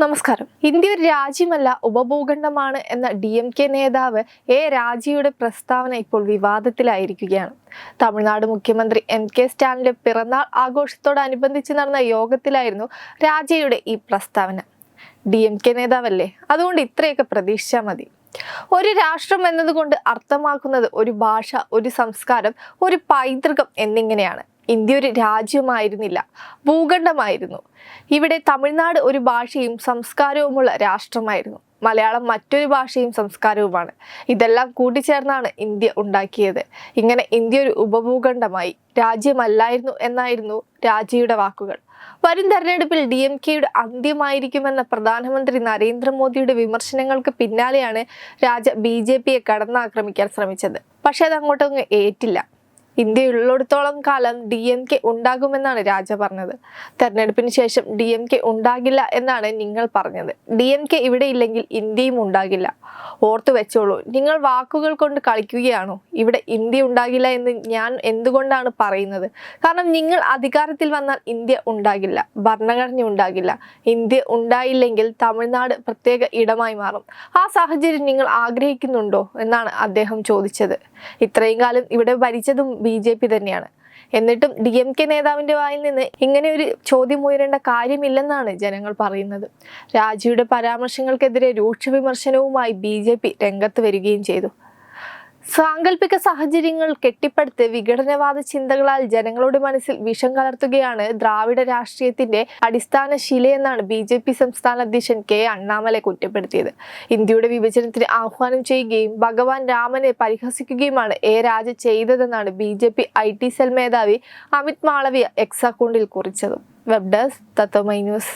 നമസ്കാരം. ഇന്ത്യ ഒരു രാജ്യമല്ല ഉപഭൂഖണ്ഡമാണ് എന്ന ഡി എം കെ നേതാവ് എ രാജയുടെ പ്രസ്താവന ഇപ്പോൾ വിവാദത്തിലായിരിക്കുകയാണ്. തമിഴ്നാട് മുഖ്യമന്ത്രി എം കെ സ്റ്റാലിന്റെ പിറന്നാൾ ആഘോഷത്തോടനുബന്ധിച്ച് നടന്ന യോഗത്തിലായിരുന്നു രാജയുടെ ഈ പ്രസ്താവന. ഡി എം കെ നേതാവല്ലേ? അതുകൊണ്ട് ഇത്രയൊക്കെ പ്രതീക്ഷിച്ചാൽ മതി. ഒരു രാഷ്ട്രം എന്നതുകൊണ്ട് അർത്ഥമാക്കുന്നത് ഒരു ഭാഷ ഒരു സംസ്കാരം ഒരു പൈതൃകം എന്നിങ്ങനെയാണ്. ഇന്ത്യ ഒരു രാജ്യമായിരുന്നില്ല ഭൂഖണ്ഡമായിരുന്നു. ഇവിടെ തമിഴ്നാട് ഒരു ഭാഷയും സംസ്കാരവുമുള്ള രാഷ്ട്രമായിരുന്നു. മലയാളം മറ്റൊരു ഭാഷയും സംസ്കാരവുമാണ്. ഇതെല്ലാം കൂട്ടിച്ചേർന്നാണ് ഇന്ത്യ ഉണ്ടാക്കിയത്. ഇങ്ങനെ ഇന്ത്യ ഒരു ഉപഭൂഖണ്ഡമായി രാജ്യമല്ലായിരുന്നു എന്നായിരുന്നു രാജയുടെ വാക്കുകൾ. വരും തെരഞ്ഞെടുപ്പിൽ ഡി എം കെയുടെ അന്ത്യമായിരിക്കുമെന്ന പ്രധാനമന്ത്രി നരേന്ദ്രമോദിയുടെ വിമർശനങ്ങൾക്ക് പിന്നാലെയാണ് രാജ ബി ജെ പിയെ കടന്നാക്രമിക്കാൻ ശ്രമിച്ചത്. പക്ഷേ അത് അങ്ങോട്ടൊന്നും ഏറ്റില്ല. ഇന്ത്യ ഉള്ളിടത്തോളം കാലം ഡി എം കെ ഉണ്ടാകുമെന്നാണ് രാജ പറഞ്ഞത്. തെരഞ്ഞെടുപ്പിന് ശേഷം ഡി എം കെ ഉണ്ടാകില്ല എന്നാണ് നിങ്ങൾ പറഞ്ഞത്. ഡി എം കെ ഇവിടെ ഇല്ലെങ്കിൽ ഇന്ത്യയും ഉണ്ടാകില്ല. ഓർത്തു വെച്ചോളൂ നിങ്ങൾ വാക്കുകൾ കൊണ്ട് കളിക്കുകയാണോ? ഇവിടെ ഇന്ത്യ ഉണ്ടാകില്ല എന്ന് ഞാൻ എന്തുകൊണ്ടാണ് പറയുന്നത്? കാരണം നിങ്ങൾ അധികാരത്തിൽ വന്നാൽ ഇന്ത്യ ഉണ്ടാകില്ല ഭരണഘടന ഉണ്ടാകില്ല. ഇന്ത്യ ഉണ്ടായില്ലെങ്കിൽ തമിഴ്നാട് പ്രത്യേക ഇടമായി മാറും. ആ സാഹചര്യം നിങ്ങൾ ആഗ്രഹിക്കുന്നുണ്ടോ എന്നാണ് അദ്ദേഹം ചോദിച്ചത്. ഇത്രയും കാലം ഇവിടെ ഭരിച്ചതും ബി ജെ പി തന്നെയാണ്. എന്നിട്ടും ഡി എം കെ നേതാവിന്റെ വായിൽ നിന്ന് ഇങ്ങനെ ഒരു ചോദ്യം ഉയരേണ്ട കാര്യമില്ലെന്നാണ് ജനങ്ങൾ പറയുന്നത്. രാജിയുടെ പരാമർശങ്ങൾക്കെതിരെ രൂക്ഷ വിമർശനവുമായി ബി രംഗത്ത് വരികയും ചെയ്തു. സാങ്കല്പിക സാഹചര്യങ്ങൾ കെട്ടിപ്പടുത്ത് വിഘടനവാദ ചിന്തകളാൽ ജനങ്ങളുടെ മനസ്സിൽ വിഷം കലർത്തുകയാണ് ദ്രാവിഡ രാഷ്ട്രീയത്തിന്റെ അടിസ്ഥാന ശിലയെന്നാണ് ബി ജെ പി സംസ്ഥാന അധ്യക്ഷൻ കെ അണ്ണാമല കുറ്റപ്പെടുത്തിയത്. ഇന്ത്യയുടെ വിഭജനത്തിന് ആഹ്വാനം ചെയ്യുകയും ഭഗവാൻ രാമനെ പരിഹസിക്കുകയുമാണ് എ രാജ ചെയ്തതെന്നാണ് B J P I T cell മേധാവി അമിത് മാളവിയ എക്സ് അക്കൗണ്ടിൽ കുറിച്ചത്. Web desk Tatwamayi news.